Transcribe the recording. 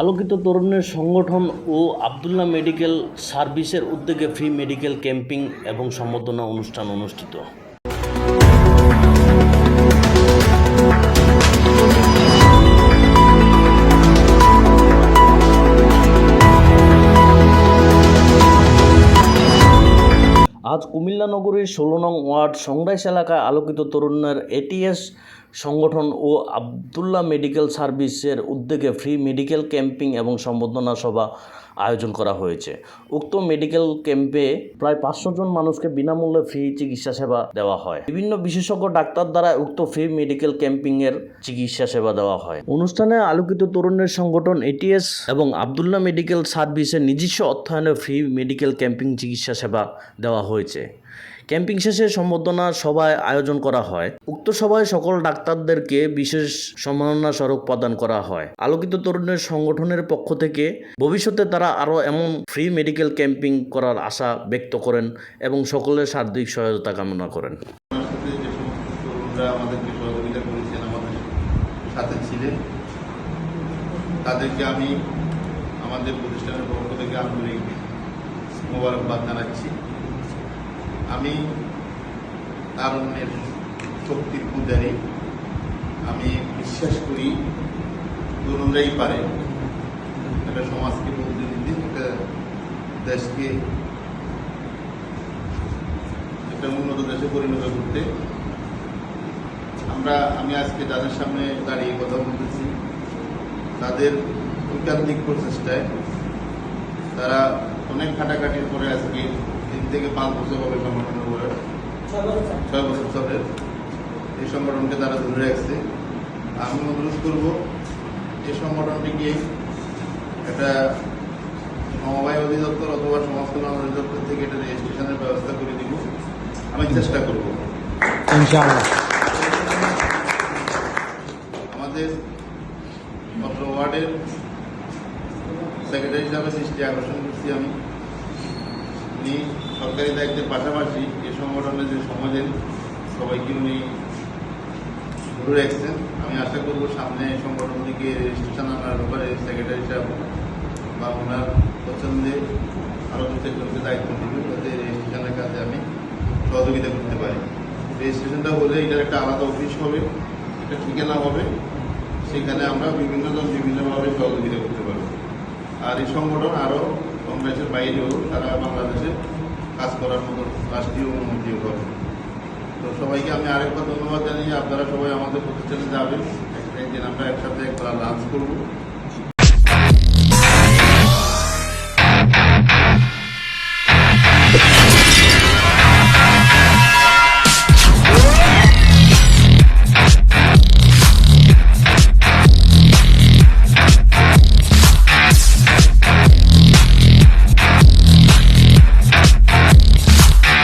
আলোকিত তরুণের সংগঠন ও আবদুল্লাহ মেডিকেল সার্ভিসের উদ্যোগে ফ্রি মেডিকেল ক্যাম্পিং এবং সম্বর্ধনা অনুষ্ঠান অনুষ্ঠিত। আজ কুমিল্লা নগরীর ষোলো নং ওয়ার্ড সংরাইশ এলাকায় আলোকিত তরুণের এটিএস সংগঠন ও আবদুল্লাহ মেডিকেল সার্ভিসের উদ্যোগে ফ্রি মেডিকেল ক্যাম্পিং এবং সম্বর্ধনা সভা আয়োজন করা হয়েছে। উক্ত মেডিকেল ক্যাম্পে প্রায় পাঁচশো জন মানুষকে বিনামূল্যে ফ্রি চিকিৎসা সেবা দেওয়া হয়। বিভিন্ন বিশেষজ্ঞ ডাক্তার দ্বারা উক্ত ফ্রি মেডিকেল ক্যাম্পিংয়ের চিকিৎসা সেবা দেওয়া হয়। অনুষ্ঠানে আলোকিত তরুণের সংগঠন এটিএস এবং আবদুল্লাহ মেডিকেল সার্ভিসের নিজস্ব অর্থায়নে ফ্রি মেডিকেল ক্যাম্পিং চিকিৎসা সেবা দেওয়া হয়েছে। ক্যাম্পিং শেষে সম্বর্ধনা সভায় আয়োজন করা হয়। উক্ত সভায় সকল ডাক্তারদেরকে বিশেষ সম্মাননা স্বরূপ প্রদান করা হয়। আলোকিত তরুণের সংগঠনের পক্ষ থেকে ভবিষ্যতে তারা আরও এমন ফ্রি মেডিকেল ক্যাম্পিং করার আশা ব্যক্ত করেন এবং সকলের সার্বিক সহায়তা কামনা করেন। সাথে ছিলেন। তাদেরকে আমি আমাদের প্রতিষ্ঠানের পক্ষ থেকে আন্তরিক মোবারকবাদ জানাচ্ছি। আমি তারুণ্যের শক্তির পূজারী। আমি বিশ্বাস করি তরুণরাই পারে। একটা সমাজকে বদলে দিতে একটা দেশকে একটা উন্নত দেশে পরিণত করতে। আমরা আমি আজকে যাদের সামনে দাঁড়িয়ে কথা বলতেছি তাদের ঐকান্তিক প্রচেষ্টায় তারা অনেক খাটাখাটির পরে আজকে তিন থেকে পাঁচ বছর হবে সংগঠনের উপরে ছয় বছর চলে। এই সংগঠনকে তারা ধরে রাখছে। আমি অনুরোধ করব এই সংগঠনটিকে একটা সমবায় অধিদপ্তর অথবা সমাজ কল্যাণ অধিদপ্তর থেকে এটা রেজিস্ট্রেশনের ব্যবস্থা করে দিব। আমি চেষ্টা করব। আমাদের অত্র ওয়ার্ডের সেক্রেটারি হিসাবে সৃষ্টি আকর্ষণ করছি আমি। উনি সরকারি দায়িত্বের পাশাপাশি এই সংগঠনে যে সমাজের সবাইকে উনি ধরে রাখছেন আমি আশা করব সামনে সংগঠনটিকে রেজিস্ট্রেশন আনার ব্যাপারে সেক্রেটারি সাহেব বা ওনার পছন্দে আরও দু চারজনকে দায়িত্ব দিবে যাতে রেজিস্ট্রেশনের কাজে আমি সহযোগিতা করতে পারি। রেজিস্ট্রেশনটা হলে এটার একটা আলাদা অফিস হবে, একটা ঠিকানা হবে। সেখানে আমরা বিভিন্ন জন বিভিন্নভাবে সহযোগিতা করতে পারব। আর এই সংগঠন আরও কংগ্রেসের বাইরেও সারা বাংলাদেশে কাজ করার মতো রাষ্ট্রীয় অনুমতিও পাবে তো সবাইকে আমি আরেকবার ধন্যবাদ জানিয়ে আপনারা সবাই আমাদের প্রতিষ্ঠানে যাবেন। একদিন আমরা একসাথে একবার লাঞ্চ করব।